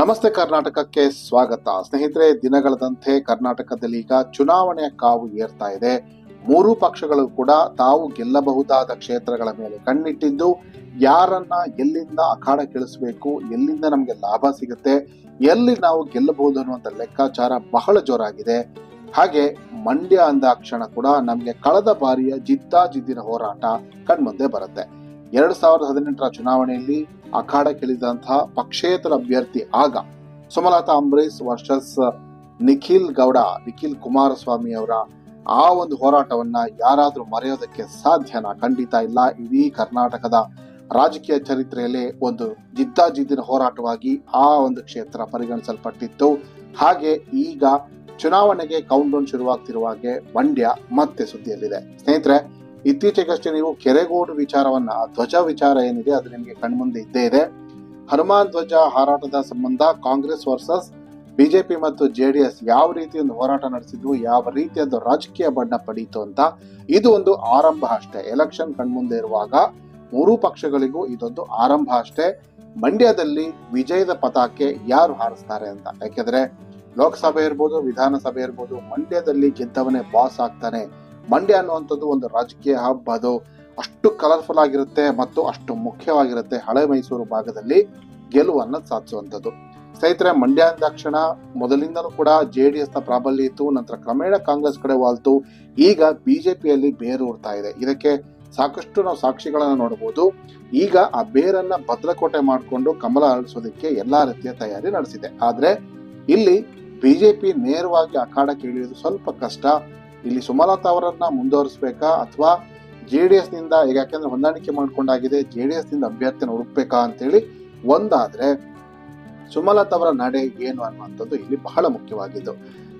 ನಮಸ್ತೆ ಕರ್ನಾಟಕಕ್ಕೆ ಸ್ವಾಗತ. ಸ್ನೇಹಿತರೆ, ದಿನಗಳದಂತೆ ಕರ್ನಾಟಕದಲ್ಲಿ ಈಗ ಚುನಾವಣೆಯ ಕಾವು ಏರ್ತಾ ಇದೆ. ಮೂರು ಪಕ್ಷಗಳು ಕೂಡ ತಾವು ಗೆಲ್ಲಬಹುದಾದ ಕ್ಷೇತ್ರಗಳ ಮೇಲೆ ಕಣ್ಣಿಟ್ಟಿದ್ದು, ಯಾರನ್ನ ಎಲ್ಲಿಂದ ಅಖಾಡ ಕೇಳಿಸ್ಬೇಕು ಎಲ್ಲಿಂದ ನಮಗೆ ಲಾಭ ಸಿಗುತ್ತೆ, ಎಲ್ಲಿ ನಾವು ಗೆಲ್ಲಬಹುದು ಅನ್ನುವಂಥ ಲೆಕ್ಕಾಚಾರ ಬಹಳ ಜೋರಾಗಿದೆ. ಹಾಗೆ ಮಂಡ್ಯ ಅಂದಾಕ್ಷಣ ಕೂಡ ನಮಗೆ ಕಳೆದ ಬಾರಿಯ ಜಿದ್ದಾಜಿದ್ದಿನ ಹೋರಾಟ ಕಣ್ಮುಂದೆ ಬರುತ್ತೆ. ಎರಡ್ ಸಾವಿರದ ಹದಿನೆಂಟರ ಚುನಾವಣೆಯಲ್ಲಿ ಅಖಾಡಕ್ಕಿಳಿದಂತಹ ಪಕ್ಷೇತರ ಅಭ್ಯರ್ಥಿ ಆಗ ಸುಮಲತಾ ಅಂಬರೀಶ್ ವರ್ಷಸ್ ನಿಖಿಲ್ ಗೌಡ, ನಿಖಿಲ್ ಕುಮಾರಸ್ವಾಮಿ ಅವರ ಆ ಒಂದು ಹೋರಾಟವನ್ನ ಯಾರಾದರೂ ಮರೆಯೋದಕ್ಕೆ ಸಾಧ್ಯನಾ? ಖಂಡಿತ ಇಲ್ಲ. ಇಡೀ ಕರ್ನಾಟಕದ ರಾಜಕೀಯ ಚರಿತ್ರೆಯಲ್ಲಿ ಒಂದು ಜಿದ್ದಾಜಿದ್ದಿನ ಹೋರಾಟವಾಗಿ ಆ ಒಂದು ಕ್ಷೇತ್ರ ಪರಿಗಣಿಸಲ್ಪಟ್ಟಿತ್ತು. ಹಾಗೆ ಈಗ ಚುನಾವಣೆಗೆ ಕೌಂಟ್ ಡೌನ್ ಶುರುವಾಗ್ತಿರುವಾಗೆ ಮಂಡ್ಯ ಮತ್ತೆ ಸುದ್ದಿಯಲ್ಲಿದೆ. ಸ್ನೇಹಿತರೆ ಇತ್ತೀಚೆಗಷ್ಟೇ ನೀವು ಕೆರೆಗೋಡು ವಿಚಾರವನ್ನ, ಧ್ವಜ ವಿಚಾರ ಏನಿದೆ ಅದು ನಿಮಗೆ ಕಣ್ಮುಂದೆ ಇದ್ದೇ ಇದೆ. ಹನುಮಾನ್ ಧ್ವಜ ಹಾರಾಟದ ಸಂಬಂಧ ಕಾಂಗ್ರೆಸ್ ವರ್ಸಸ್, ಬಿಜೆಪಿ ಮತ್ತು ಜೆಡಿಎಸ್ ಯಾವ ರೀತಿ ಒಂದು ಹೋರಾಟ ನಡೆಸಿದ್ವು, ಯಾವ ರೀತಿಯದ್ದು ರಾಜಕೀಯ ಬಣ್ಣ ಪಡೀತು ಅಂತ ಇದು ಒಂದು ಆರಂಭ ಅಷ್ಟೇ. ಎಲೆಕ್ಷನ್ ಕಣ್ಮುಂದೆ ಇರುವಾಗ ಮೂರೂ ಪಕ್ಷಗಳಿಗೂ ಇದೊಂದು ಆರಂಭ ಅಷ್ಟೇ. ಮಂಡ್ಯದಲ್ಲಿ ವಿಜಯದ ಪತಾಕೆ ಯಾರು ಹಾರಿಸ್ತಾರೆ ಅಂತ. ಯಾಕೆಂದ್ರೆ ಲೋಕಸಭೆ ಇರ್ಬೋದು, ವಿಧಾನಸಭೆ ಇರ್ಬೋದು, ಮಂಡ್ಯದಲ್ಲಿ ಗೆದ್ದವನೇ ಬಾಸ್ ಆಗ್ತಾನೆ. ಮಂಡ್ಯ ಅನ್ನುವಂಥದ್ದು ಒಂದು ರಾಜಕೀಯ ಹಬ್ ಅದು ಅಷ್ಟು ಕಲರ್ಫುಲ್ ಆಗಿರುತ್ತೆ ಮತ್ತು ಅಷ್ಟು ಮುಖ್ಯವಾಗಿರುತ್ತೆ ಹಳೆ ಮೈಸೂರು ಭಾಗದಲ್ಲಿ ಗೆಲುವನ್ನು ಸಾಧಿಸುವಂಥದ್ದು. ಸ್ನೇಹಿತರೆ ಮಂಡ್ಯ ಅಂದಾಕ್ಷಣ ಮೊದಲಿಂದಲೂ ಕೂಡ ಜೆ ಡಿ ಎಸ್ನ ಪ್ರಾಬಲ್ಯ ಇತ್ತು, ನಂತರ ಕ್ರಮೇಣ ಕಾಂಗ್ರೆಸ್ ಕಡೆ ವಾಲ್ತು, ಈಗ ಬಿಜೆಪಿಯಲ್ಲಿ ಬೇರೂರ್ತಾ ಇದೆ. ಇದಕ್ಕೆ ಸಾಕಷ್ಟು ನಾವು ಸಾಕ್ಷಿಗಳನ್ನು ನೋಡಬಹುದು. ಈಗ ಆ ಬೇರನ್ನ ಭದ್ರಕೋಟೆ ಮಾಡಿಕೊಂಡು ಕಮಲ ಅರಳಿಸೋದಕ್ಕೆ ಎಲ್ಲಾ ರೀತಿಯ ತಯಾರಿ ನಡೆಸಿದೆ. ಆದ್ರೆ ಇಲ್ಲಿ ಬಿಜೆಪಿ ನೇರವಾಗಿ ಅಖಾಡಕ್ಕೆ ಇಳಿಯೋದು ಸ್ವಲ್ಪ ಕಷ್ಟ. ಇಲ್ಲಿ ಸುಮಲತಾ ಅವರನ್ನ ಮುಂದುವರಿಸಬೇಕಾ ಅಥವಾ ಜೆ ಡಿ ಎಸ್ನಿಂದ ಈಗ ಯಾಕೆಂದ್ರೆ ಹೊಂದಾಣಿಕೆ ಮಾಡ್ಕೊಂಡಾಗಿದೆ ಜೆ ಡಿ ಎಸ್ನಿಂದ ಅಭ್ಯರ್ಥಿನ ಹುಡುಕ್ಬೇಕಾ ಅಂತೇಳಿ ಒಂದಾದ್ರೆ ಸುಮಲತಾ ಅವರ ನಡೆ ಏನು ಅನ್ನುವಂಥದ್ದು ಇಲ್ಲಿ ಬಹಳ ಮುಖ್ಯವಾಗಿದ್ದು.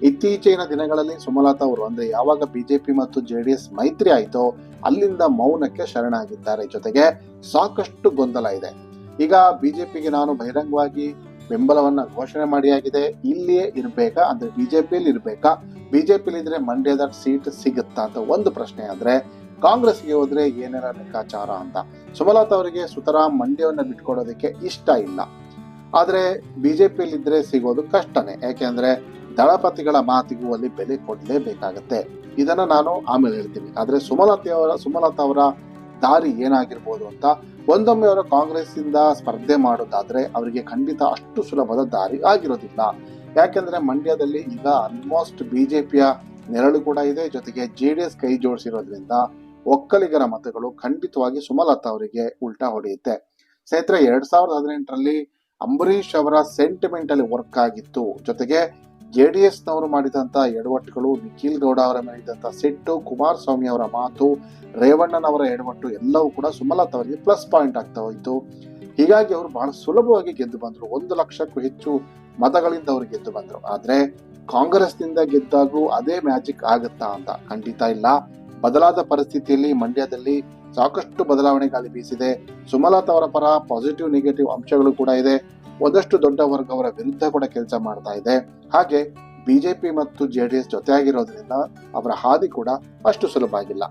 ಇತ್ತೀಚಿನ ದಿನಗಳಲ್ಲಿ ಸುಮಲತಾ ಅವರು ಅಂದ್ರೆ ಯಾವಾಗ ಬಿಜೆಪಿ ಮತ್ತು ಜೆ ಡಿ ಎಸ್ ಮೈತ್ರಿ ಆಯ್ತೋ ಅಲ್ಲಿಂದ ಮೌನಕ್ಕೆ ಶರಣಾಗಿದ್ದಾರೆ. ಜೊತೆಗೆ ಸಾಕಷ್ಟು ಗೊಂದಲ ಇದೆ. ಈಗ ಬಿಜೆಪಿಗೆ ನಾನು ಬಹಿರಂಗವಾಗಿ ಬೆಂಬಲವನ್ನ ಘೋಷಣೆ ಮಾಡಿಯಾಗಿದೆ ಇಲ್ಲಿಯೇ ಇರಬೇಕಾ? ಅಂದ್ರೆ ಬಿಜೆಪಿಯಲ್ಲಿ ಇರ್ಬೇಕಾ? ಬಿಜೆಪಿಲಿ ಇದ್ರೆ ಮಂಡ್ಯದ ಸೀಟ್ ಸಿಗುತ್ತಾ ಅಂತ ಒಂದು ಪ್ರಶ್ನೆ ಆದ್ರೆ, ಕಾಂಗ್ರೆಸ್ಗೆ ಹೋದ್ರೆ ಏನೇನ ಲೆಕ್ಕಾಚಾರ ಅಂತ? ಸುಮಲತಾ ಅವರಿಗೆ ಸುತರಾಮ್ ಮಂಡ್ಯವನ್ನ ಬಿಟ್ಕೊಡೋದಕ್ಕೆ ಇಷ್ಟ ಇಲ್ಲ. ಆದ್ರೆ ಬಿಜೆಪಿಯಲ್ಲಿ ಇದ್ರೆ ಸಿಗೋದು ಕಷ್ಟನೇ. ಯಾಕೆಂದ್ರೆ ದಳಪತಿಗಳ ಮಾತಿಗೂ ಅಲ್ಲಿ ಬೆಲೆ ಕೊಡಲೇಬೇಕಾಗತ್ತೆ. ಇದನ್ನ ನಾನು ಆಮೇಲೆ ಹೇಳ್ತೀನಿ. ಆದ್ರೆ ಸುಮಲತಾ ಸುಮಲತಾ ಅವರ ದಾರಿ ಏನಾಗಿರ್ಬೋದು ಅಂತ ಒಂದೊಮ್ಮೆ ಅವರು ಕಾಂಗ್ರೆಸ್ ಇಂದ ಸ್ಪರ್ಧೆ ಮಾಡೋದಾದರೆ ಅವರಿಗೆ ಖಂಡಿತ ಅಷ್ಟು ಸುಲಭದ ದಾರಿ ಆಗಿರೋದಿಲ್ಲ. ಯಾಕೆಂದರೆ ಮಂಡ್ಯದಲ್ಲಿ ಈಗ ಆಲ್ಮೋಸ್ಟ್ ಬಿಜೆಪಿಯ ನೆರಳು ಕೂಡ ಇದೆ, ಜೊತೆಗೆ ಜೆ ಡಿ ಎಸ್ ಕೈ ಜೋಡಿಸಿರೋದ್ರಿಂದ ಒಕ್ಕಲಿಗರ ಮತಗಳು ಖಂಡಿತವಾಗಿ ಸುಮಲತಾ ಅವರಿಗೆ ಉಲ್ಟಾ ಹೊಡೆಯುತ್ತೆ. ಸ್ನೇಹಿತರೆ, ಎರಡ್ ಸಾವಿರದ ಹದಿನೆಂಟರಲ್ಲಿ ಅಂಬರೀಷ್ ಅವರ ಸೆಂಟಿಮೆಂಟ್ ಅಲ್ಲಿ ವರ್ಕ್ ಆಗಿತ್ತು. ಜೊತೆಗೆ ಜೆ ಡಿ ಎಸ್ನವರು ಮಾಡಿದಂಥ ಎಡವಟ್ಟುಗಳು, ನಿಖಿಲ್ ಗೌಡ ಅವರ ಮೇಲಿದ್ದಂಥ ಸಿಟ್ಟು, ಕುಮಾರಸ್ವಾಮಿ ಅವರ ಮಾತು, ರೇವಣ್ಣನವರ ಎಡವಟ್ಟು ಎಲ್ಲವೂ ಕೂಡ ಸುಮಲತಾ ಅವರಿಗೆ ಪ್ಲಸ್ ಪಾಯಿಂಟ್ ಆಗ್ತಾ ಹೋಯಿತು. ಹೀಗಾಗಿ ಅವರು ಬಹಳ ಸುಲಭವಾಗಿ ಗೆದ್ದು ಬಂದರು. ಒಂದು ಲಕ್ಷಕ್ಕೂ ಹೆಚ್ಚು ಮತಗಳಿಂದ ಅವರು ಗೆದ್ದು ಬಂದರು. ಆದರೆ ಕಾಂಗ್ರೆಸ್ನಿಂದ ಗೆದ್ದಾಗೂ ಅದೇ ಮ್ಯಾಜಿಕ್ ಆಗುತ್ತಾ ಅಂತ ಖಂಡಿತ ಇಲ್ಲ. ಬದಲಾದ ಪರಿಸ್ಥಿತಿಯಲ್ಲಿ ಮಂಡ್ಯದಲ್ಲಿ ಸಾಕಷ್ಟು ಬದಲಾವಣೆ ಗಾಳಿ ಬೀಸಿದೆ. ಸುಮಲತಾ ಅವರ ಪರ ಪಾಸಿಟಿವ್ ನೆಗೆಟಿವ್ ಅಂಶಗಳು ಕೂಡ ಇದೆ. ಒಂದಷ್ಟು ದೊಡ್ಡ ವರ್ಗವರ ವಿರುದ್ಧ ಕೂಡ ಕೆಲಸ ಮಾಡ್ತಾ ಇದೆ. ಹಾಗೆ ಬಿಜೆಪಿ ಮತ್ತು ಜೆ ಡಿ ಎಸ್ ಜೊತೆಯಾಗಿರೋದ್ರಿಂದ ಅವರ ಹಾದಿ ಕೂಡ ಅಷ್ಟು ಸುಲಭ ಆಗಿಲ್ಲ.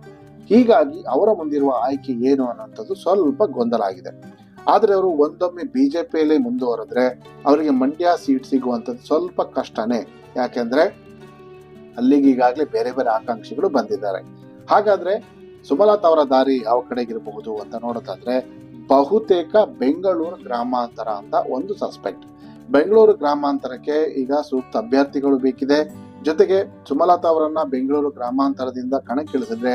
ಹೀಗಾಗಿ ಅವರ ಮುಂದಿರುವ ಆಯ್ಕೆ ಏನು ಅನ್ನೋಂಥದ್ದು ಸ್ವಲ್ಪ ಗೊಂದಲ ಆಗಿದೆ. ಆದರೆ ಅವರು ಒಂದೊಮ್ಮೆ ಬಿಜೆಪಿಯಲ್ಲಿ ಮುಂದುವರೆದ್ರೆ ಅವರಿಗೆ ಮಂಡ್ಯ ಸೀಟ್ ಸಿಗುವಂಥದ್ದು ಸ್ವಲ್ಪ ಕಷ್ಟನೇ. ಯಾಕೆಂದ್ರೆ ಅಲ್ಲಿಗೆ ಈಗಾಗಲೇ ಬೇರೆ ಬೇರೆ ಆಕಾಂಕ್ಷಿಗಳು ಬಂದಿದ್ದಾರೆ. ಹಾಗಾದ್ರೆ ಸುಮಲತಾ ಅವರ ದಾರಿ ಯಾವ ಕಡೆಗಿರಬಹುದು ಅಂತ ನೋಡೋದಾದ್ರೆ ಬಹುತೇಕ ಬೆಂಗಳೂರು ಗ್ರಾಮಾಂತರ ಅಂತ ಒಂದು ಸಸ್ಪೆಕ್ಟ್ ಬೆಂಗಳೂರು ಗ್ರಾಮಾಂತರಕ್ಕೆ ಈಗ ಸೂಕ್ತ ಅಭ್ಯರ್ಥಿಗಳು ಬೇಕಿದೆ. ಜೊತೆಗೆ ಸುಮಲತಾ ಅವರನ್ನ ಬೆಂಗಳೂರು ಗ್ರಾಮಾಂತರದಿಂದ ಕಣಕ್ಕಿಳಿಸಿದ್ರೆ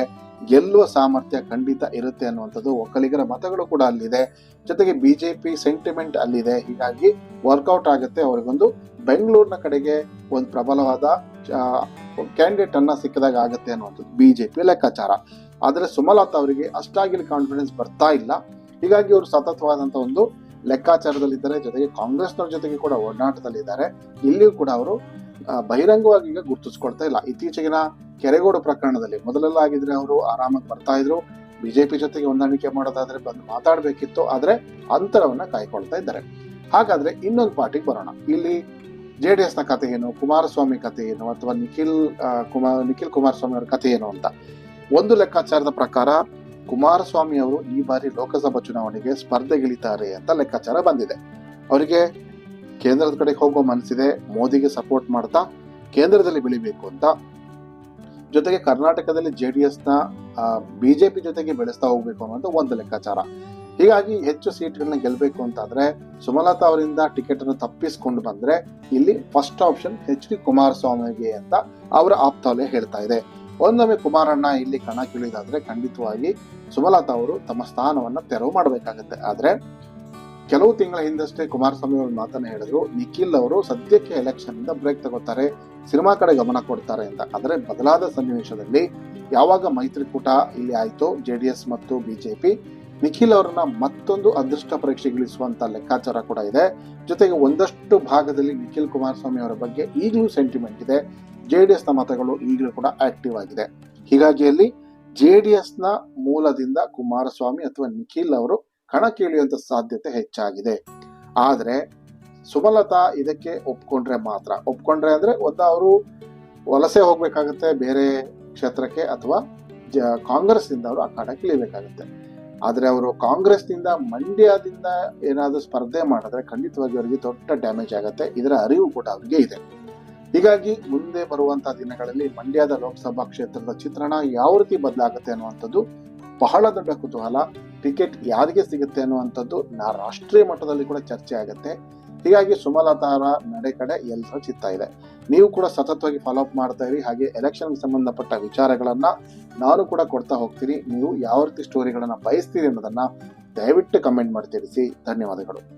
ಗೆಲ್ಲುವ ಸಾಮರ್ಥ್ಯ ಖಂಡಿತ ಇರುತ್ತೆ ಅನ್ನುವಂಥದ್ದು ಒಕ್ಕಲಿಗರ ಮತಗಳು ಕೂಡ ಅಲ್ಲಿದೆ. ಜೊತೆಗೆ ಬಿಜೆಪಿ ಸೆಂಟಿಮೆಂಟ್ ಅಲ್ಲಿದೆ. ಹೀಗಾಗಿ ವರ್ಕೌಟ್ ಆಗುತ್ತೆ. ಅವರಿಗೊಂದು ಬೆಂಗಳೂರಿನ ಕಡೆಗೆ ಒಂದು ಪ್ರಬಲವಾದ ಕ್ಯಾಂಡಿಡೇಟ್ ಅನ್ನ ಸಿಕ್ಕಿದಾಗ ಆಗುತ್ತೆ ಅನ್ನುವಂಥದ್ದು ಬಿಜೆಪಿ ಲೆಕ್ಕಾಚಾರ. ಆದರೆ ಸುಮಲತಾ ಅವರಿಗೆ ಅಷ್ಟಾಗಿ ಕಾನ್ಫಿಡೆನ್ಸ್ ಬರ್ತಾ ಇಲ್ಲ. ಹೀಗಾಗಿ ಅವರು ಸತತವಾದಂತ ಒಂದು ಲೆಕ್ಕಾಚಾರದಲ್ಲಿದ್ದಾರೆ. ಜೊತೆಗೆ ಕಾಂಗ್ರೆಸ್ನವ್ರ ಜೊತೆಗೆ ಕೂಡ ಒಡನಾಟದಲ್ಲಿದ್ದಾರೆ ಇಲ್ಲಿಯೂ ಕೂಡ ಅವರು ಬಹಿರಂಗವಾಗಿ ಈಗ ಗುರುತಿಸ್ಕೊಳ್ತಾ ಇಲ್ಲ. ಇತ್ತೀಚೆಗಿನ ಕೆರೆಗೋಡು ಪ್ರಕರಣದಲ್ಲಿ ಮೊದಲೆಲ್ಲ ಆಗಿದ್ರೆ ಅವರು ಆರಾಮಾಗಿ ಬರ್ತಾ ಇದ್ರು. ಬಿಜೆಪಿ ಜೊತೆಗೆ ಹೊಂದಾಣಿಕೆ ಮಾಡೋದಾದ್ರೆ ಬಂದು ಮಾತಾಡಬೇಕಿತ್ತು. ಆದ್ರೆ ಅಂತರವನ್ನ ಕಾಯ್ಕೊಳ್ತಾ ಇದ್ದಾರೆ. ಹಾಗಾದ್ರೆ ಇನ್ನೊಂದು ಪಾರ್ಟಿಗೆ ಬರೋಣ. ಇಲ್ಲಿ ಜೆ ಡಿ ಎಸ್ನ ಕಥೆ ಏನು, ಕುಮಾರಸ್ವಾಮಿ ಕಥೆ ಏನು, ಅಥವಾ ನಿಖಿಲ್ ಕುಮಾರ್ ನಿಖಿಲ್ ಕುಮಾರಸ್ವಾಮಿ ಅವರ ಕಥೆ ಏನು ಅಂತ. ಒಂದು ಲೆಕ್ಕಾಚಾರದ ಪ್ರಕಾರ ಕುಮಾರಸ್ವಾಮಿ ಅವರು ಈ ಬಾರಿ ಲೋಕಸಭಾ ಚುನಾವಣೆಗೆ ಸ್ಪರ್ಧೆಗಿಳಿತಾರೆ ಅಂತ ಲೆಕ್ಕಾಚಾರ ಬಂದಿದೆ. ಅವರಿಗೆ ಕೇಂದ್ರದ ಕಡೆಗೆ ಹೋಗೋ ಮನಸ್ಸಿದೆ, ಮೋದಿಗೆ ಸಪೋರ್ಟ್ ಮಾಡ್ತಾ ಕೇಂದ್ರದಲ್ಲಿ ಬೆಳಿಬೇಕು ಅಂತ. ಜೊತೆಗೆ ಕರ್ನಾಟಕದಲ್ಲಿ ಜೆ ಡಿ ಎಸ್ನ ಬಿಜೆಪಿ ಜೊತೆಗೆ ಬೆಳೆಸ್ತಾ ಹೋಗ್ಬೇಕು ಅನ್ನೋದು ಒಂದು ಲೆಕ್ಕಾಚಾರ. ಹೀಗಾಗಿ ಹೆಚ್ಚು ಸೀಟ್ಗಳನ್ನ ಗೆಲ್ಲಬೇಕು ಅಂತಾದ್ರೆ ಸುಮಲತಾ ಅವರಿಂದ ಟಿಕೆಟ್ ಅನ್ನು ತಪ್ಪಿಸ್ಕೊಂಡು ಬಂದ್ರೆ ಇಲ್ಲಿ ಫಸ್ಟ್ ಆಪ್ಷನ್ ಎಚ್ ಡಿ ಕುಮಾರಸ್ವಾಮಿಗೆ ಅಂತ ಅವರ ಆಪ್ತಾವಲೆ ಹೇಳ್ತಾ ಇದೆ. ಒಂದೊಮ್ಮೆ ಕುಮಾರಣ್ಣ ಇಲ್ಲಿ ಕಣಕ್ಕಿಳಿದಾದ್ರೆ ಖಂಡಿತವಾಗಿ ಸುಮಲತಾ ಅವರು ತಮ್ಮ ಸ್ಥಾನವನ್ನ ತೆರವು ಮಾಡಬೇಕಾಗತ್ತೆ. ಆದ್ರೆ ಕೆಲವು ತಿಂಗಳ ಹಿಂದಷ್ಟೇ ಕುಮಾರಸ್ವಾಮಿ ಅವರು ಮಾತನ್ನ ಹೇಳಿದ್ರು, ನಿಖಿಲ್ ಅವರು ಸದ್ಯಕ್ಕೆ ಎಲೆಕ್ಷನ್ ಇಂದ ಬ್ರೇಕ್ ತಗೋತಾರೆ, ಸಿನಿಮಾ ಕಡೆ ಗಮನ ಕೊಡ್ತಾರೆ ಅಂತ. ಆದ್ರೆ ಬದಲಾದ ಸನ್ನಿವೇಶದಲ್ಲಿ ಯಾವಾಗ ಮೈತ್ರಿಕೂಟ ಇಲ್ಲಿ ಆಯ್ತು ಎಸ್ ಮತ್ತು ಬಿಜೆಪಿ, ನಿಖಿಲ್ ಅವರನ್ನ ಮತ್ತೊಂದು ಅದೃಷ್ಟ ಪರೀಕ್ಷೆಗಿಳಿಸುವಂತ ಲೆಕ್ಕಾಚಾರ ಕೂಡ ಇದೆ. ಜೊತೆಗೆ ಒಂದಷ್ಟು ಭಾಗದಲ್ಲಿ ನಿಖಿಲ್ ಕುಮಾರಸ್ವಾಮಿ ಅವರ ಬಗ್ಗೆ ಈಗಲೂ ಸೆಂಟಿಮೆಂಟ್ ಇದೆ. ಜೆ ಡಿ ಎಸ್ನ ಮತಗಳು ಈಗಲೂ ಕೂಡ ಆಕ್ಟಿವ್ ಆಗಿದೆ. ಹೀಗಾಗಿ ಅಲ್ಲಿ ಜೆ ಡಿ ಎಸ್ನ ಮೂಲದಿಂದ ಕುಮಾರಸ್ವಾಮಿ ಅಥವಾ ನಿಖಿಲ್ ಅವರು ಕಣಕ್ಕಿಳಿಯುವಂತ ಸಾಧ್ಯತೆ ಹೆಚ್ಚಾಗಿದೆ. ಆದ್ರೆ ಸುಮಲತಾ ಇದಕ್ಕೆ ಒಪ್ಕೊಂಡ್ರೆ ಮಾತ್ರ. ಒಪ್ಕೊಂಡ್ರೆ ಅಂದ್ರೆ ಒಂದು ಅವರು ವಲಸೆ ಹೋಗ್ಬೇಕಾಗತ್ತೆ, ಬೇರೆ ಕ್ಷೇತ್ರಕ್ಕೆ ಅಥವಾ ಜ ಕಾಂಗ್ರೆಸ್ನಿಂದ ಅವರು ಆ ಕಣಕ್ಕೆ ಇಳಿಬೇಕಾಗತ್ತೆ ಆದ್ರೆ ಅವರು ಕಾಂಗ್ರೆಸ್ನಿಂದ ಮಂಡ್ಯದಿಂದ ಏನಾದರೂ ಸ್ಪರ್ಧೆ ಮಾಡಿದ್ರೆ ಖಂಡಿತವಾಗಿ ಅವರಿಗೆ ದೊಡ್ಡ ಡ್ಯಾಮೇಜ್ ಆಗುತ್ತೆ. ಇದರ ಅರಿವು ಕೂಡ ಅವರಿಗೆ ಇದೆ. ಹೀಗಾಗಿ ಮುಂದೆ ಬರುವಂತಹ ದಿನಗಳಲ್ಲಿ ಮಂಡ್ಯದ ಲೋಕಸಭಾ ಕ್ಷೇತ್ರದ ಚಿತ್ರಣ ಯಾವ ರೀತಿ ಬದಲಾಗುತ್ತೆ ಅನ್ನುವಂಥದ್ದು ಬಹಳ ದೊಡ್ಡ ಕುತೂಹಲ. ಟಿಕೆಟ್ ಯಾರಿಗೆ ಸಿಗುತ್ತೆ ಅನ್ನುವಂಥದ್ದು ನಾ ರಾಷ್ಟ್ರೀಯ ಮಟ್ಟದಲ್ಲಿ ಕೂಡ ಚರ್ಚೆ ಆಗುತ್ತೆ. ಹೀಗಾಗಿ ಸುಮಲತಾರ ನಡೆ ಕಡೆ ಎಲ್ಲರ ಚಿತ್ತ ಇದೆ. ನೀವು ಕೂಡ ಸತತವಾಗಿ ಫಾಲೋ ಅಪ್ ಮಾಡ್ತಾ ಇರಿ. ಹಾಗೆ ಎಲೆಕ್ಷನ್ ಸಂಬಂಧಪಟ್ಟ ವಿಚಾರಗಳನ್ನ ನಾನು ಕೂಡ ಕೊಡ್ತಾ ಹೋಗ್ತೀನಿ. ನೀವು ಯಾವ ರೀತಿ ಸ್ಟೋರಿಗಳನ್ನ ಬಯಸ್ತೀರಿ ಅನ್ನೋದನ್ನ ದಯವಿಟ್ಟು ಕಮೆಂಟ್ ಮಾಡಿ ತಿಳಿಸಿ. ಧನ್ಯವಾದಗಳು.